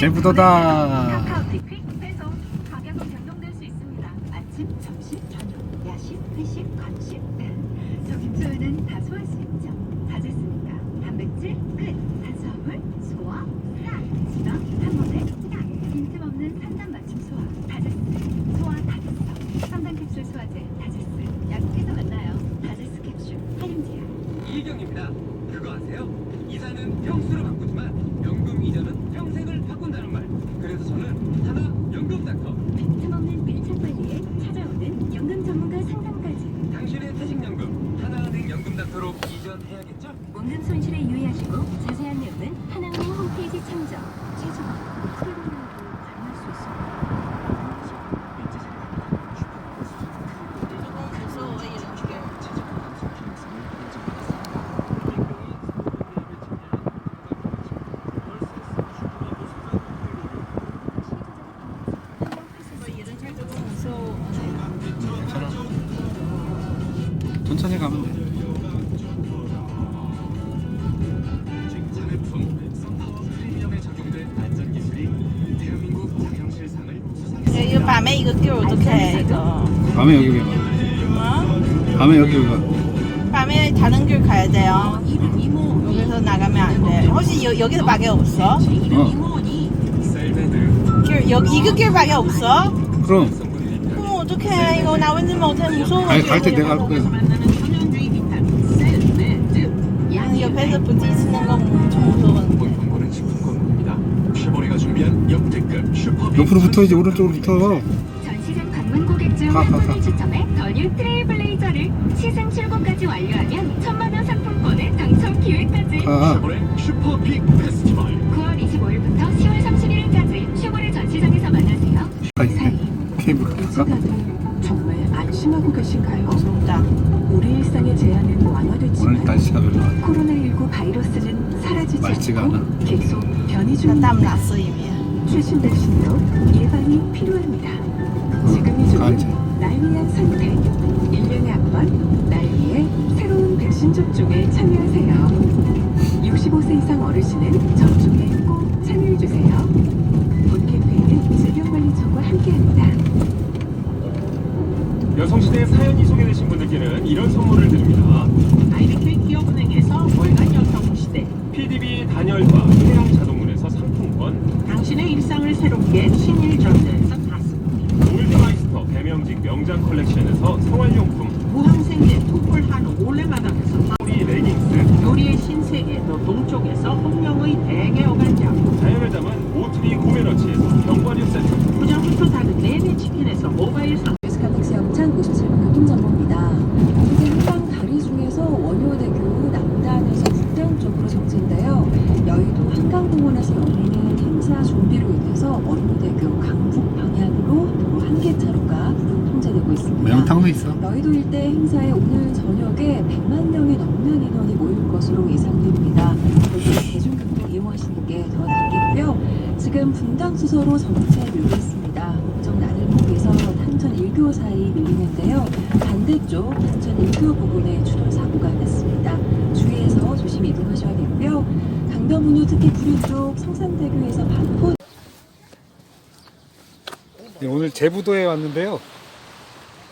제부도다. 카카오톡 배송 가격은 변동될 수 있습니다. 아침, 점심, 저녁, 야식, 회식, 건식. 저 김소연은 다 소화할 수 있죠. 다 됐습니다. 단백질 끝. 탄수화물 소화 딱. 지방 한 번에 딱. 빈틈없는 산단 맞춤 소화 다제스. 소화 다제스. 3단 캡슐 소화제 다제스. 약국에서 만나요. 다제스 캡슐 할인제야. 이경입니다. 그거 아세요? 이사는 평수를 바꾸지만 연금 이자는 평생을 바꾼다는 말. 그래서 저는 하나 연금 닥터. 빈틈없는 밀착 관리에 찾아오는 연금 전문가 상담까지. 당신의 퇴직연금 닥터로 이전해야겠죠? 원금 손실에 유의하시고 자세한 내용은 하나은행 홈페이지 참조. 최종 밤에 이거 끼워 어떡해 이거 밤에 여기 왜 가? 어? 밤에 여기 왜 가? 밤에 다른 길 가야 돼요 여기서 나가면 안돼 혹시 여, 여기서 밖에 없어? 어, 길, 여기 이거 길밖에 없어? 그럼. 그럼 어떡해 이거 나 왠지 못해 무서워 아니, 갈 때 내가 할 거야. 옆에서 부딪히는 거 엄청 무서웠는데 옆으로 붙어야지, 오른쪽으로 붙어. 전시장 방문 고객 중 가, 한 가, 가. 분을 추첨해 더뉴 트레이블레이저를 시승 출고까지 완료하면 천만 원 상품권에 당첨 기회까지 가. 슈보레 슈퍼빅 페스티벌 9월 25일부터 10월 31일까지 슈보레 전시장에서 만나세요. 가 있네. 케이블 갈까? 정말 안심하고 계신가요? 무섭다 우리 일상의 제한은 오늘 완화됐지만 날씨가 별로 안 코로나19 바이러스는 사라지지 않고 않아. 계속 변이 나 중입니다. 땀 났어 이미 최신 백신으로 예방이 필요합니다. 지금이. 좋은 날 위한 선택. 1년에 한 번 날 위해 새로운 백신 접종에 참여하세요. 65세 이상 어르신은 접종에 꼭 참여해주세요. 본 캠페인은 질병관리청과 함께합니다. 여성시대 사연이 소개되신 분들께는 이런 선물을 드립니다. 아이리케 기업은행에서 월간 여성시대 PDB 단열과 태양 자동문에서 상품권, 당신의 일상을 새롭게 신일전자에서 다스 올드마이스터 대명직 명장 컬렉션에서 생활용품, 무항생제 투풀 한우 올레마담에서 소리 레깅스, 요리의 신세계 더 동쪽에서 홍명의 대게 어간장. 자연을 담은 오트리 고메너치에서 견과류 세트, 포장부터 다른 내내 치킨에서 모바일 상 스카텍스 영창 97번 교통정보입니다. 현재 한강 다리 중에서 원효대교 남단에서 북대원 쪽으로 정체인데요. 여의도 한강공원에서 열리는 행사 준비로 인해서 원효대교 강북 방향으로 도로 한 개 차로가 불응 통제되고 있어. 여의도 일대 행사에 오늘 저녁에 100만 명이 넘는 인원이 모일 것으로 예상됩니다. 그래서 대중교통 이용하시는 게 더 낫겠고요. 지금 분당 수서로 정체 밀고 있습니다. 우정 나들목에서 탄천 1교 사이 밀리는데요. 반대쪽 탄천 1교 부근에 추돌 사고가 났습니다. 주의해서 조심히 이동하셔야겠고요. 강변북로 특히 구리 쪽 성산대교에서 반포 네, 오늘 제부도에 왔는데요.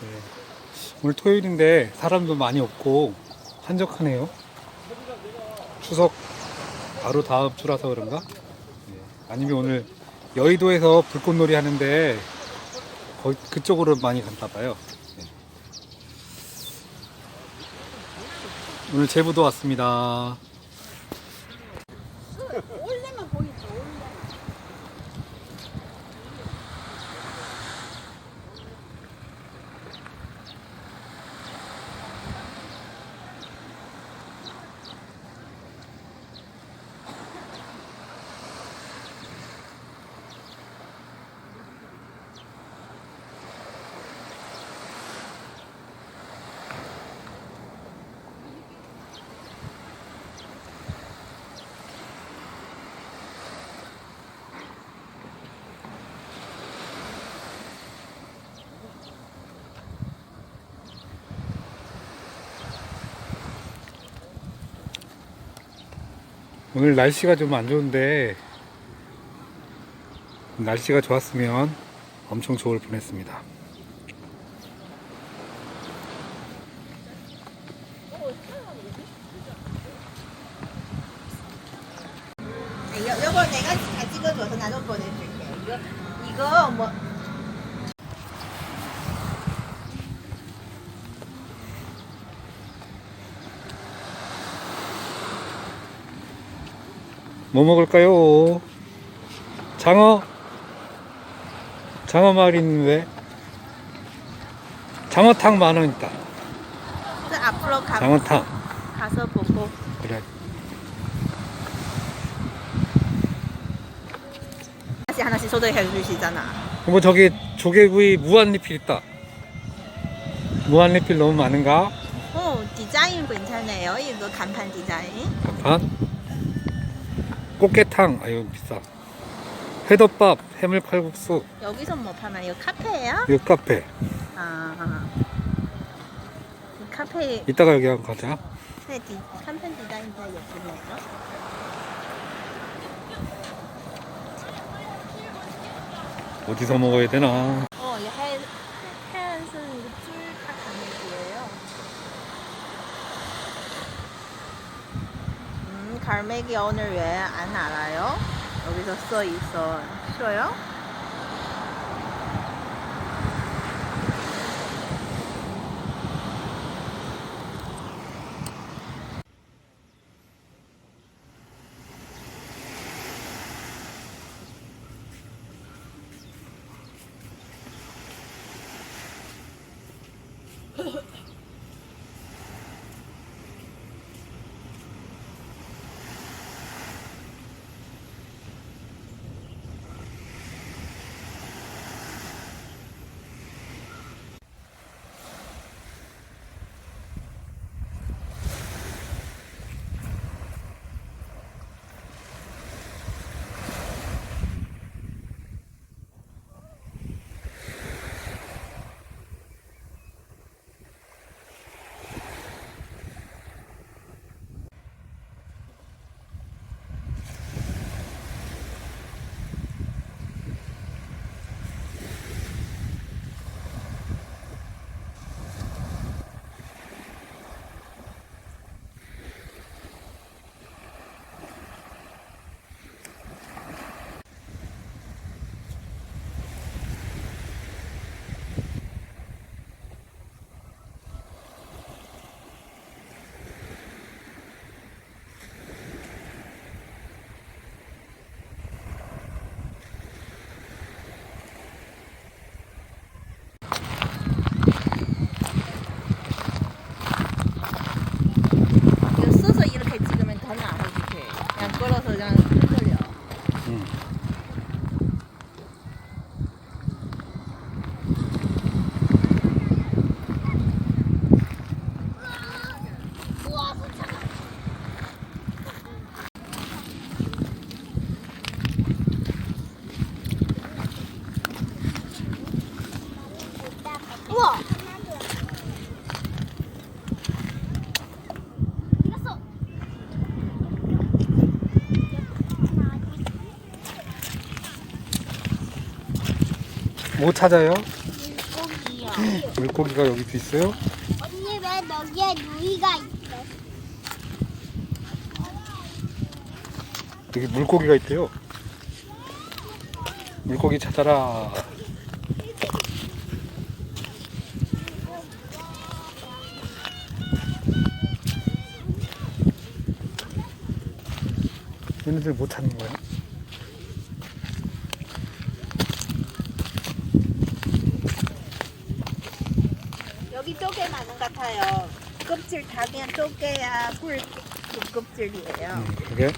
네, 오늘 토요일인데 사람도 많이 없고 한적하네요. 추석 바로 다음 주라서 그런가? 네, 아니면 오늘 여의도에서 불꽃놀이 하는데 거기 그쪽으로 많이 갔나 봐요. 네. 오늘 제부도 왔습니다. 오늘 날씨가 좀 안 좋은데 날씨가 좋았으면 엄청 좋을 뻔했습니다. 요, 요거 내가 다 찍어줘서 나도 보내줄게. 이거, 이거 뭐. 뭐 먹을까요? 장어? 장어 말이 있는데 장어탕 만 원 있다. 그 앞으로 가, 장어탕. 가서 보고. 그래. 하나씩 하나씩 소개해 주시잖아. 뭐 저기 조개구이 무한 리필 있다. 무한 리필 너무 많은가? 어, 디자인 괜찮네요. 이거 간판 디자인. 간판. 꽃게탕. 아유 비싸. 회덮밥, 해물 칼국수, 여기서 뭐 파나요? 이거 카페예요? 이 카페. 아. 이 카페 이따가 여기 한번 가자. 네, 디, 간판 디자인 다 예쁘네요. 어디서 먹어야 되나? 어, 이 해, 해안선 줄다 갈매기예요. 음, 갈매기 오늘 왜 안 알아요? 여기서 써 있어. 쉬어요? 이거 써서 이렇게 찍으면 더 나아, 이렇게. 그냥 걸어서 그냥 뭐 찾아요? 물고기요. 물고기가 여기도 있어요? 언니 왜 여기에 누이가 있어? 여기 물고기가 있대요. 물고기 찾아라. 얘네들 못 찾는 거야? 여기 쪼개 많은 것 같아요. 껍질 다 그냥 쪼개야 꿀 껍질이에요. 음, 그게